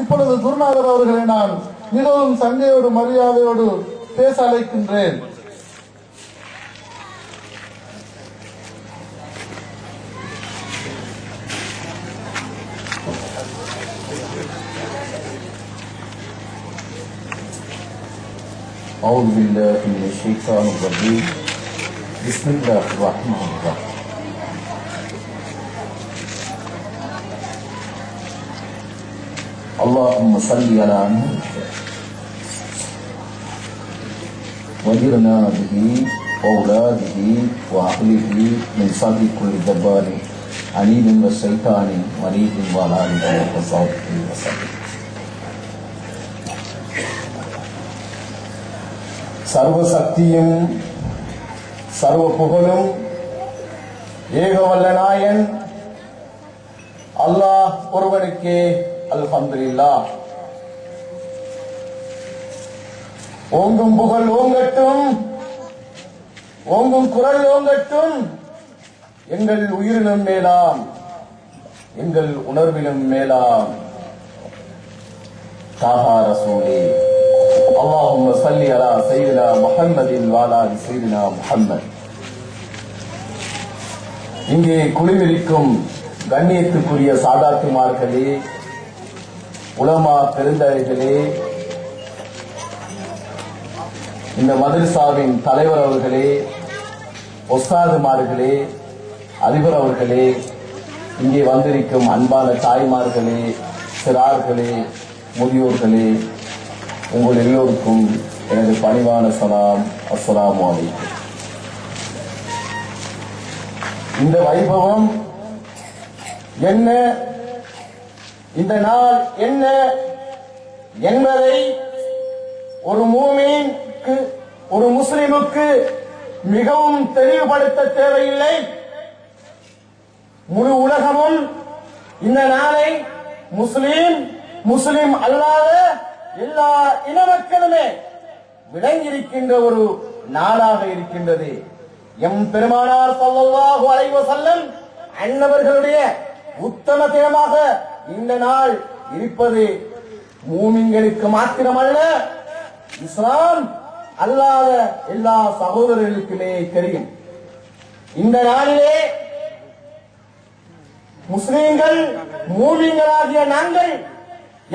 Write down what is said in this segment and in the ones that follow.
இப்பொழுது குருநாதர் அவர்களை நான் மிகவும் சங்கையோடு மரியாதையோடு பேச அழைக்கின்றேன் أعوذ بالله من الشيطان الرجيم بسم الله الرحمن الرحيم اللهم صل على محمد وجرنا به وأولاده وأهله من شر كل جبار عنيد والشيطان مريد وعلى آله وصحبه وسلم சர்வ சக்தியும் சர்வ புகழும் ஏகவல்ல நாயன் அல்லாஹ் ஒருவனுக்கே அல்ஹம்துல்லா ஓங்கும் புகழ் ஓங்கட்டும். ஓங்கும் குரல் ஓங்கட்டும். எங்கள் உயிரினும் மேலாம். எங்கள் உணர்விலும் மேலாம். தாகா ரசூலி. அல்லாஹும் சல்லி அலா செய்தினா முகம்மதின் வாலா செய்தினா முகம்மது இங்கே குளிவிரிக்கும் கண்ணியத்துக்குரிய சாதாத்துமார்களே உலமா பெருந்தகைகளே இந்த மதரசாவின் தலைவர் அவர்களே ஒஸ்தாதுமார்களே அதிபர் அவர்களே இங்கே வந்திருக்கும் அன்பான தாய்மார்களே சிறார்களே முதியோர்களே உங்கள் எல்லோருக்கும் எனது பணிவான சலாம். அஸ்லாம் இந்த வைபவம் என்ன இந்த நாள் என்ன என்பதை ஒரு மூமீனுக்கு ஒரு முஸ்லிமுக்கு மிகவும் தெளிவுபடுத்த தேவையில்லை. முழு உலகமும் இந்த நாளை முஸ்லீம் முஸ்லிம் அல்லாத எல்லா இன மக்களுமே விளங்கியிருக்கின்ற ஒரு நாளாக இருக்கின்றது. எம் பெருமானார் ஸல்லல்லாஹு அலைஹி அன்னவர்களுடைய உத்தம தினமாக இந்த நாள் இருப்பது மூமின்களுக்கு மாத்திரமல்ல இஸ்லாம் அல்லாத எல்லா சகோதரர்களுக்குமே தெரியும். இந்த நாளிலே முஸ்லீம்கள் மூமிங்களாகிய நாங்கள்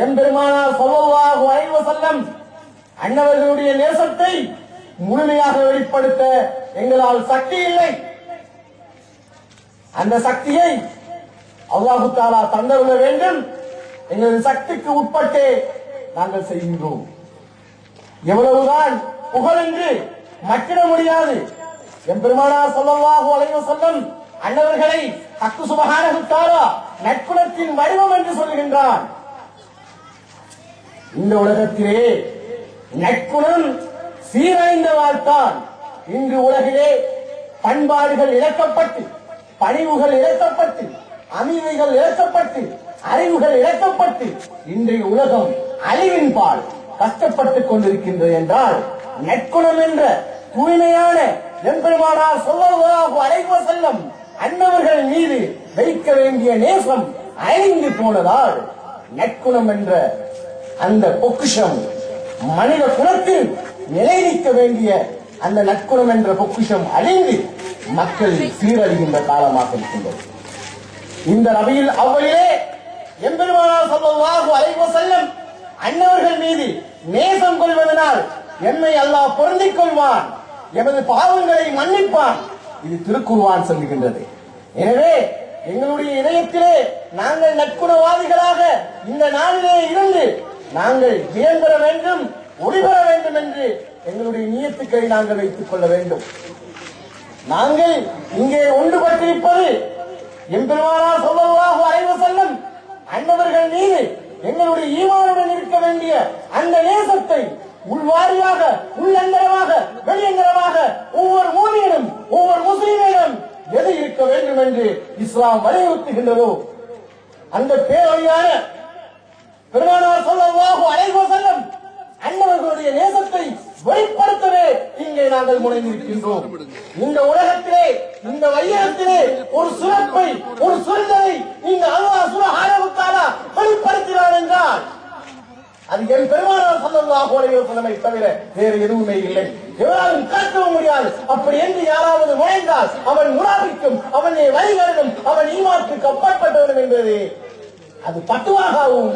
எம்பெருமானார் சொல்லவாக வரைவு செல்லம் அன்னவர்களுடைய நேசத்தை முழுமையாக வெளிப்படுத்த எங்களால் சக்தி இல்லை. அந்த சக்தியை அல்லாஹு தாலா தந்தருள வேண்டும். எங்களது சக்திக்கு உட்பட்டு நாங்கள் செய்கின்றோம். எவ்வளவுதான் புகழ் என்று மக்கிட முடியாது. எம்பெருமானா சொல்லவாக அலைவ சொல்லும் அன்னவர்களை ஹக்கு சுபஹானஹு தாரா நற்குணத்தின் வடிவம் என்று சொல்கின்றான் இந்த உலகத்திலே நற்குணம் சீரழிந்த வாழ்த்தான். இன்று உலகிலே பண்பாடுகள் இழக்கப்பட்டு பணிவுகள் இழக்கப்பட்டு அமைதிகள் இழக்கப்பட்டு அறிவுகள் இழக்கப்பட்டு இன்றைய உலகம் அழிவின் பால் கஷ்டப்பட்டுக் கொண்டிருக்கின்றது என்றால் நற்குணம் என்ற தூய்மையான எம்பெருமானார் சொல்லவாக அழைவ செல்லம் அன்னவர்கள் மீது வைக்க வேண்டிய நேசம் அழிந்து போனதால் நற்குணம் என்ற அந்த பொக்கிஷம் மனித குலத்தில் நிலைநிற்க வேண்டிய அந்த நற்குணம் என்ற பொக்கிஷம் அழிந்து மக்கள் சீரழிகின்ற காலமாக இருக்கின்றது. இந்த ரபியில் அவ்வளிலே எம்பெருமானார் ஸல்லல்லாஹு அலைவோ செல்லும் அன்னவர்கள் மீது நேசம் கொள்வதனால் என்னை அல்லாஹ் பொருந்திக் கொள்வான் எமது பாவங்களை மன்னிப்பான். இது திருக்குர்ஆன் சொல்லுகின்றது. எனவே எங்களுடைய இணையத்திலே நாங்கள் நற்குணவாதிகளாக இந்த நாளிலே இருந்து நாங்கள் வியம்பெற வேண்டும் ஒளிபெற வேண்டும் என்று எங்களுடைய நியத்துக்களை நாங்கள் வைத்துக் கொள்ள வேண்டும். நாங்கள் இங்கே ஒன்றுபட்டிருப்பது எம்பெருமானார் ஸல்லல்லாஹு அலைஹி செல்லும் அன்னவர்கள் மீது எங்களுடைய ஈமானுடன் இருக்க வேண்டிய அந்த நேசத்தை உள்வாரியாக உள்ளங்கரமாக வெளியங்கரமாக ஒவ்வொரு மூமியிலும் ஒவ்வொரு முஸ்லீமிடம் எது இருக்க வேண்டும் என்று இஸ்லாம் வலியுறுத்துகின்றதோ அந்த பேரொழியான பெருமானார் சொல்லவாக அலைஹி செல்லும் அன்னவர்களுடைய நேசத்தை வெளிப்படுத்தவே இங்கே நாங்கள் முனைந்திருக்கின்றோம். இந்த உலகத்திலே இந்த வையகத்திலே ஒரு சிறப்பை ஒரு சுருந்ததை நீங்க அல்லாஹ் சுப்ஹானஹு வ வெளிப்படுத்தினார் என்றால் அது என் பெருமானார் ஸல்லல்லாஹு அலைஹி வஸல்லமை தவிர வேறு எதுவுமே இல்லை. எவராலும் காட்டவும் முடியாது. அப்படி என்று யாராவது நுழைந்தால் அவன் முனாபிக்கும் அவனை வழிகளிலும் அவன் ஈமாற்றுக்கு அப்பாற்பட்டவனும் என்பது அது பட்டுவாகவும்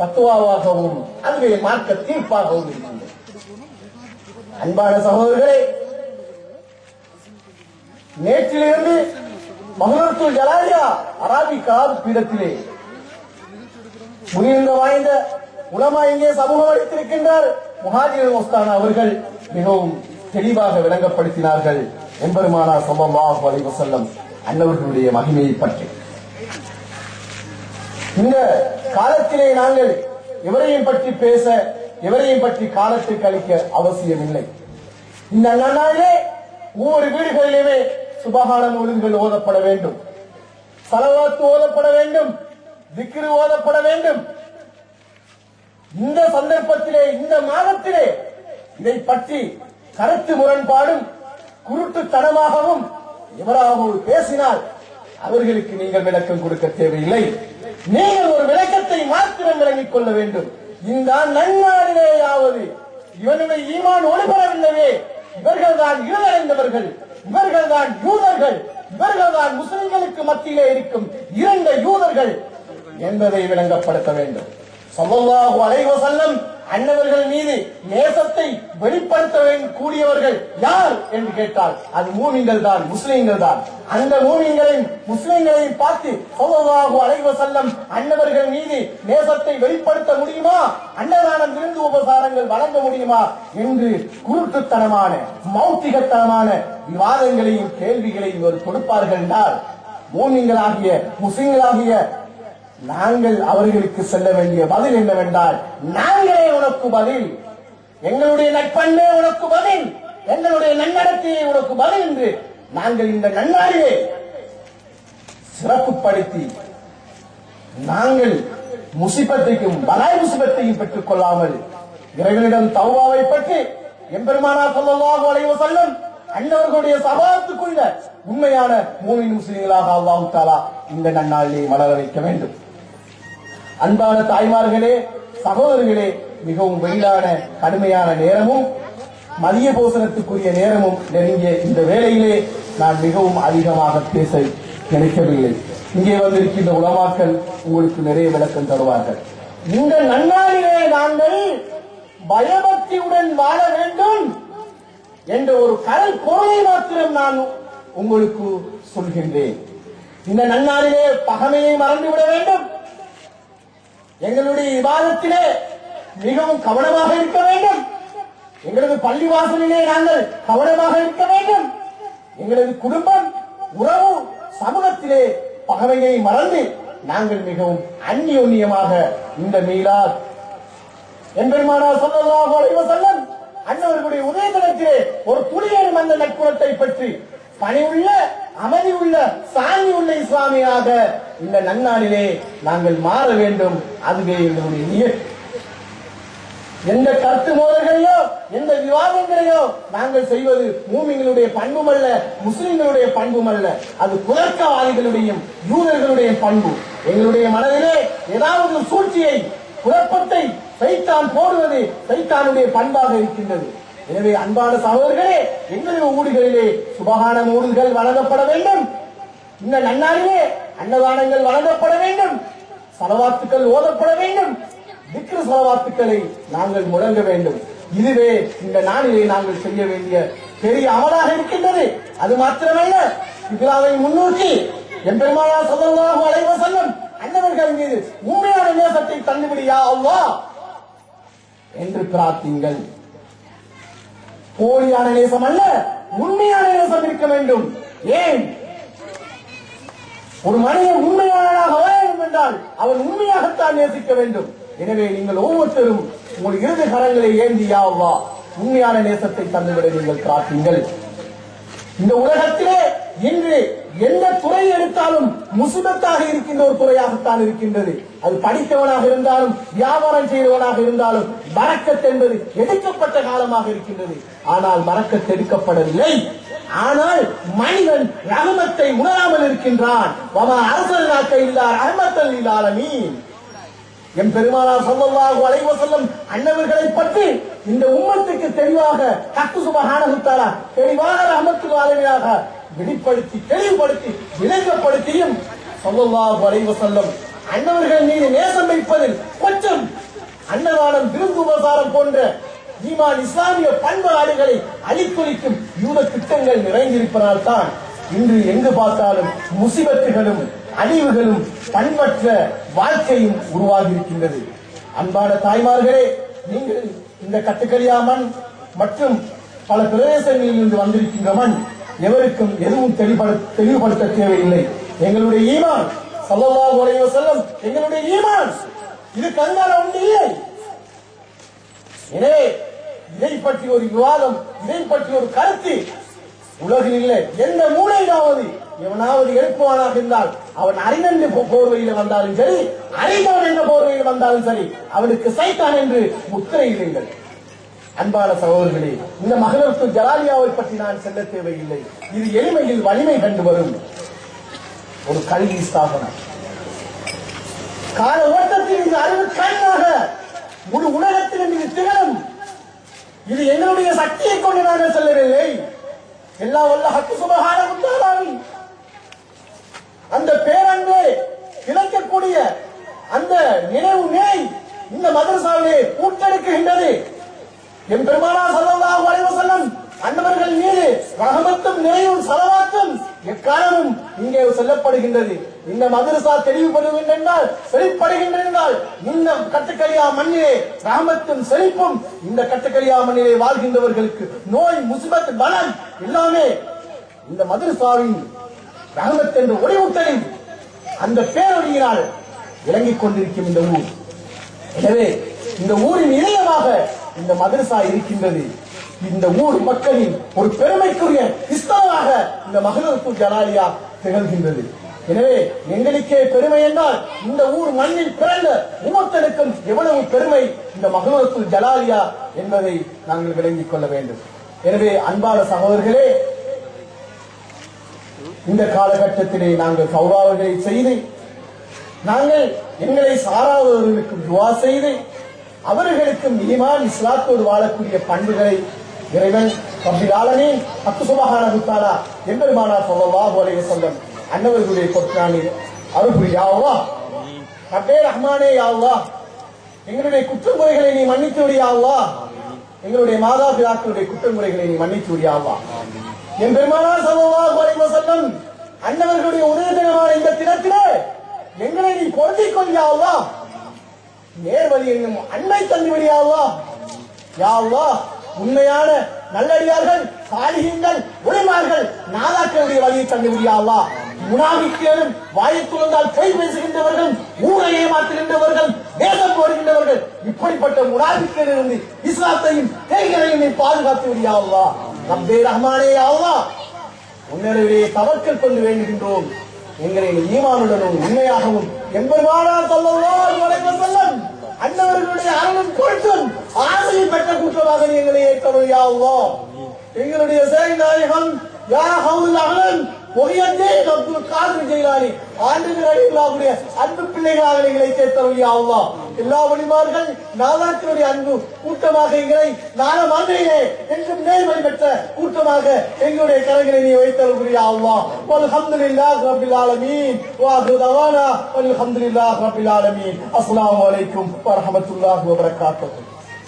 பத்துவாவாகவும் அதுவே மார்க்க தீர்ப்பாகவும் இருக்கின்றது. அன்பான சகோதரர்களே நேற்றிலிருந்து மகளூர் ஜலாலியா அராபி பீடத்திலே. முனிந்த வாய்ந்த உலமா இங்கே சமூகம் அளித்திருக்கின்றார். முஹாஜிர் முஸ்தான் அவர்கள் மிகவும் தெளிவாக விளங்கப்படுத்தினார்கள். எம்பெருமானா ஸல்லல்லாஹு அலைஹி அன்னவர்களுடைய மகிமையை பற்றி. இந்த காலத்திலே நாங்கள் எவரையும் பற்றி பேச எவரையும் பற்றி காலத்தை கழிக்க அவசியம் இல்லை இந்த நன்னாளிலே ஒவ்வொரு வீடுகளிலுமே சுபகான நூல்கள் ஓதப்பட வேண்டும். சலவாத்து ஓதப்பட வேண்டும். திக்ரு ஓதப்பட வேண்டும். இந்த சந்தர்ப்பத்திலே இந்த மாதத்திலே இதை பற்றி கருத்து முரண்பாடும் குருட்டுத்தனமாகவும் எவராகவும் பேசினால் அவர்களுக்கு நீங்கள் விளக்கம் கொடுக்க தேவையில்லை. நீங்கள் ஒரு விளக்கத்தை மாத்திரம் விளங்கிக் கொள்ள வேண்டும். இந்த நன்னாடிலேயாவது இவனுடைய ஈமான் ஒளிபரவில்லையே இவர்கள் தான் இருளடைந்தவர்கள் இவர்கள் தான் யூதர்கள். இவர்கள் தான் முஸ்லிம்களுக்கு மத்தியிலே இருக்கும் இரண்டு யூதர்கள் என்பதை விளங்கப்படுத்த வேண்டும். ஸல்லல்லாஹு அலைஹி வஸல்லம் அன்னவர்கள் மீது நேசத்தை வெளிப்படுத்த கூடியவர்கள் யார் என்று கேட்டால் அது மூமிங்கள் தான் முஸ்லிம்கள் தான். அந்த மூமிங்களின் முஸ்லிம்களையும் பார்த்து ஸல்லல்லாஹு அலைவ வஸல்லம் அன்னவர்கள் மீது நேசத்தை வெளிப்படுத்த முடியுமா? அன்னதானம் விருந்து உபசாரங்கள் வழங்க முடியுமா? என்று குருட்டுத்தனமான மௌத்திகத்தனமான விவாதங்களையும் கேள்விகளையும் இவர் கொடுப்பார்கள் என்றால் மூமிங்களாகிய முஸ்லிம்களாகிய நாங்கள் அவர்களுக்கு செல்ல வேண்டிய பதில் என்னவென்றால் நாங்களே உனக்கு பதில். எங்களுடைய நட்பண்பே உனக்கு பதில். எங்களுடைய நன்னடத்தையே உனக்கு பதில் என்று நாங்கள் இந்த நன்னாளிலே சிறப்புப்படுத்தி நாங்கள் முசிபத்தையும் பலாய் முசிபத்தையும் பெற்றுக் கொள்ளாமல் இறைவனிடம் தவாவை பற்றி எம்பெருமானா சொல்லவாக வளைவு வஸல்லம் அன்னவர்களுடைய சபாத்துக்குள்ள உண்மையான மூவின் முஸ்லீம்களாக அல்லாஹு தாலா இந்த நன்னாளிலே வளர வைக்க வேண்டும். அன்பான தாய்மார்களே சகோதரர்களே மிகவும் வெயிலான கடுமையான நேரமும் மதிய போசனத்துக்குரிய நேரமும் நெருங்கிய இந்த வேளையிலே நான் மிகவும் அதிகமாக பேச நினைக்கவில்லை. இங்கே வந்திருக்கின்ற உலமாக்கள் உங்களுக்கு நிறைய விளக்கம் தருவார்கள். இந்த நன்னாளிலே நாங்கள் பயபக்தியுடன் வாழ வேண்டும் என்ற ஒரு கரல் பொருளை மாத்திரம் நான் உங்களுக்கு சொல்கின்றேன். இந்த நன்னாளிலே பகமையை மறந்துவிட வேண்டும். எங்களுடைய விவாதத்திலே மிகவும் கவனமாக இருக்க வேண்டும். எங்களது பள்ளிவாசலிலே நாங்கள் கவனமாக இருக்க வேண்டும். எங்களது குடும்பம் உறவு சமூகத்திலே பகவையை மறந்து நாங்கள் மிகவும் அந்நியோன்யமாக இந்த மீளார். என்பெருமானார் சொல்லலாம் அலைஹி அன்னவர்களுடைய உதயதனத்திலே ஒரு துளியேனும் அந்த நட்புறத்தை பற்றி பணிவுள்ள அமைதியுள்ள சாமி உள்ள இஸ்லாமியாக இந்த நன்னாளிலே நாங்கள் மாற வேண்டும். அதுவே எங்களுடைய நியத். எந்த கருத்து மோதல்களையோ எந்த விவாதங்களையோ நாங்கள் செய்வது மூமிங்களுடைய பண்பும் அல்ல முஸ்லிம்களுடைய பண்பும் அல்ல அது குலர்க்கவாதிகளுடைய யூதர்களுடைய பண்பு. எங்களுடைய மனதிலே ஏதாவது ஒரு சூழ்ச்சியை குழப்பத்தை சைத்தான் போடுவது சைத்தானுடைய பண்பாக இருக்கின்றது. எனவே அன்பான சகோதரர்களே எங்களுடைய ஊடுகளிலே சுபகான ஊடுகள் வழங்கப்பட வேண்டும். இந்த நன்னாளிலே அன்னதானங்கள் வழங்கப்பட வேண்டும். சலவாத்துக்கள் ஓதப்பட வேண்டும். விக்ர சலவாத்துக்களை நாங்கள் முழங்க வேண்டும். இதுவே இந்த நாளிலே நாங்கள் செய்ய வேண்டிய பெரிய அமலாக இருக்கின்றது. அது மாத்திரமல்ல இதிலாவை முன்னோக்கி எம்பெருமானா ஸல்லல்லாஹு அலைவ செல்லும் அன்னவர்கள் மீது உண்மையான நேசத்தை தள்ளுபடியா அல்லாஹ் என்று பிரார்த்திங்கள் போலியான நேசம் அல்ல உண்மையான நேசம் இருக்க வேண்டும். ஏன்? ஒரு மனிதன் உண்மையானதாக வேண்டும் என்றால் அவன் உண்மையாகத்தான் நேசிக்க வேண்டும். எனவே நீங்கள் ஒவ்வொருத்தரும் உங்கள் இறுதி கரங்களை ஏந்தி யாவா உண்மையான நேசத்தை தந்துவிட நீங்கள் காட்டுங்கள் இந்த உலகத்திலே இன்று எந்த முசிபத்தாக இருக்கின்ற ஒரு துறையாகத்தான் இருக்கின்றது. அது படித்தவனாக இருந்தாலும் வியாபாரம் செய்தவனாக இருந்தாலும் மறக்கத் என்பது எடுக்கப்பட்ட காலமாக இருக்கின்றது. ஆனால் பறக்கத் எடுக்கப்படவில்லை. ஆனால் மனிதன் ரகமத்தை உணராமல் இருக்கின்றான். வமா அரசல் நாட்டை இல்லார் அஹமத்தல் இல்லாலமீன் எம் பெருமானார் ஸல்லல்லாஹு அலைஹி வஸல்லம் அன்னவர்களை பற்றி இந்த உம்மத்துக்கு தெளிவாக கத்து சுபஹானஹு தஆலா தெளிவாக ரஹமத்துல் ஆலமீனாக வெளிப்படுத்தி தெளிவுபடுத்தி விளங்கப்படுத்தியும் ஸல்லல்லாஹு அலைஹி வஸல்லம் அன்னவர்கள் மீது நேசம் வைப்பதில் கொஞ்சம் அன்னதானம் விருந்து உபசாரம் போன்ற ஈமான் இஸ்லாமிய பண்பாடுகளை அழித்தொழிக்கும் யூத திட்டங்கள் நிறைந்திருப்பதால் தான் இன்று எங்கு பார்த்தாலும் முசிபத்துகளும் அழிவுகளும் பண்பற்ற வாழ்க்கையும் உருவாகி இருக்கின்றது அன்பான தாய்மார்களே நீங்கள் இந்த கட்டுக்கரியாமன் மற்றும் பல பிரதேசங்களில் இருந்து வந்திருக்கின்ற மண் எவருக்கும் எதுவும் தெளிவுபடுத்த தேவையில்லை. எங்களுடைய ஈமான் சல்லல்லாஹு அலைஹி செல்லும் எங்களுடைய ஈமான் இது கண்ணால ஒன்று இல்லை. எனவே இதை பற்றி ஒரு விவாதம் இதை பற்றி ஒரு கருத்து. உலகில் இல்லை. எந்த மூலையிலாவது எவனாவது எழுப்புவானாக இருந்தால் அவன் அறிஞன் போர்வையில் வந்தாலும் சரி அறிந்தவன் என்ற போர்வையில் வந்தாலும் சரி அவனுக்கு சைத்தான் என்று முத்திரையிடுங்கள் அன்பான சகோதரர்களே இந்த மகளிருக்கு ஜலாலியாவை பற்றி நான் செல்ல தேவையில்லை. இது எளிமையில் வலிமை கண்டு வரும். ஒரு கல்வி ஸ்தாபனம். கால ஓட்டத்தில் இது அறிவு கண்ணாக முழு உலகத்திலும் இது திகழும். இது எங்களுடைய சக்தியை கொண்டு நாங்கள் செல்லவில்லை. எல்லா வல்ல ஹக்கு சுபகாரம் அந்த பேரன்பே கிடைக்கக்கூடிய அந்த நினைவு நிலை இந்த மதரசாவிலே ஊட்டெடுக்கின்றது என் பெருமானா சல்லா வரைவு செல்லும் அன்னவர்கள் மீது ரகமத்தும் நிறைவும் சலவாத்தும் எக்காலமும் இங்கே சொல்லப்படுகின்றது. இந்த மதரசா தெளிவுபடுகின்றால் என்றால் இந்த கட்டுக்கரியா மண்ணிலே ரஹமத்தும் செழிப்பும் இந்த கட்டுக்கரியா மண்ணிலே வாழ்கின்றவர்களுக்கு நோய் முசிபத் பலன் எல்லாமே இந்த மதரசாவின் ரகமத் என்று ஒளிவுட்டலில் அந்த பேரொழியினால் விளங்கிக் கொண்டிருக்கும் இந்த ஊர். எனவே இந்த ஊரின் இதயமாக இந்த மதரசா இருக்கின்றது. இந்த ஊர் மக்களின் ஒரு பெருமைக்குரிய கிறிஸ்தவமாக இந்த மகளூர் ஜலாலியா திகழ்கின்றது. எனவே எங்களுக்கே பெருமை என்றால் இந்த ஊர் மண்ணில் பிறந்த உமத்தனுக்கும் எவ்வளவு பெருமை இந்த மகளூர் ஜலாலியா என்பதை நாங்கள் விளங்கிக் கொள்ள வேண்டும். எனவே அன்பான சகோதரர்களே இந்த காலகட்டத்திலே நாங்கள் சௌராவர்களை செய்து நாங்கள் எங்களை சாராதவர்களுக்கும் துவா செய்து அவர்களுக்கும் இனிமான் இஸ்லாத்தோடு வாழக்கூடிய பண்புகளை இறைவன் ரப்பில் பத்து சுபகான சுபஹானஹு எம்பெருமானா சொல்லவா அலைஹி சொல்லம் அன்னவர்களுடைய பொற்றானி அருப்பு யாவா அல்லாஹ் ரப்பே ரஹ்மானே யா எங்களுடைய குற்றமுறைகளை நீ மன்னித்து விடியாவா எங்களுடைய மாதா பிதாக்களுடைய குற்றமுறைகளை நீ மன்னித்து விடியாவா என் பெருமானா ஸல்லல்லாஹு அலைஹி வஸல்லம் அன்னவர்களுடைய உதயதனமான இந்த தினத்திலே எங்களை நீ பொருத்திக் கொள்ளியாவா நேர்வழி என்னும் அன்னை தந்துவிடியாவா யாவா உண்மையான நல்லடியார்கள் சாலிகங்கள் உடைமார்கள் நாதாக்களுடைய வழியை தந்துவிடியாவா யா அல்லாஹ் முனாபிக்கேனும் வாயை பேசுகின்றவர்கள் ஊரை ஏமாற்றுகின்றவர்கள் வேதம் போடுகின்றவர்கள் இப்படிப்பட்ட முனாபிக்கிலிருந்து இஸ்லாத்தையும் கைகளையும் நீ பாதுகாத்து விடியாவா ரப்பே ரஹ்மானே யா அல்லாஹ். உன்னிடையே தவக்கல் கொண்டு வேண்டுகின்றோம். எங்களை ஈமானுடனும் உண்மையாகவும் எம்பெருமானா சொல்லலாம் செல்லம் அண்ணவர்களுடைய அருளும் பொருட்டும் ஆசையை பெற்ற கூட்டமாக எங்களை ஏற்றவர் யா எங்களுடைய எங்களுடைய நாயகம் யா ஹவுல் அகலன் பொய்யந்தே அப்துல் காதர் ஜெயிலானி ஆண்டுகள் அடிகளாவுடைய அன்பு பிள்ளைகளாக எங்களை சேர்த்தவர் யா எல்லா வழிமார்கள் நாதாக்களுடைய அன்பு கூட்டமாக எங்களை நாள மாதிரியே என்றும் நேர்வழி பெற்ற கூட்டமாக எங்களுடைய கரங்களை நீ வைத்தவர் யா அல்லாஹ். வல்ஹம்துலில்லாஹ் ரப்பில் ஆலமீன். வாஹு தவானா. வல்ஹம்துலில்லாஹ் ரப்பில் ஆலமீன். அஸ்ஸலாமு அலைக்கும் வரஹ்மத்துல்லாஹி வபரகாத்துஹு.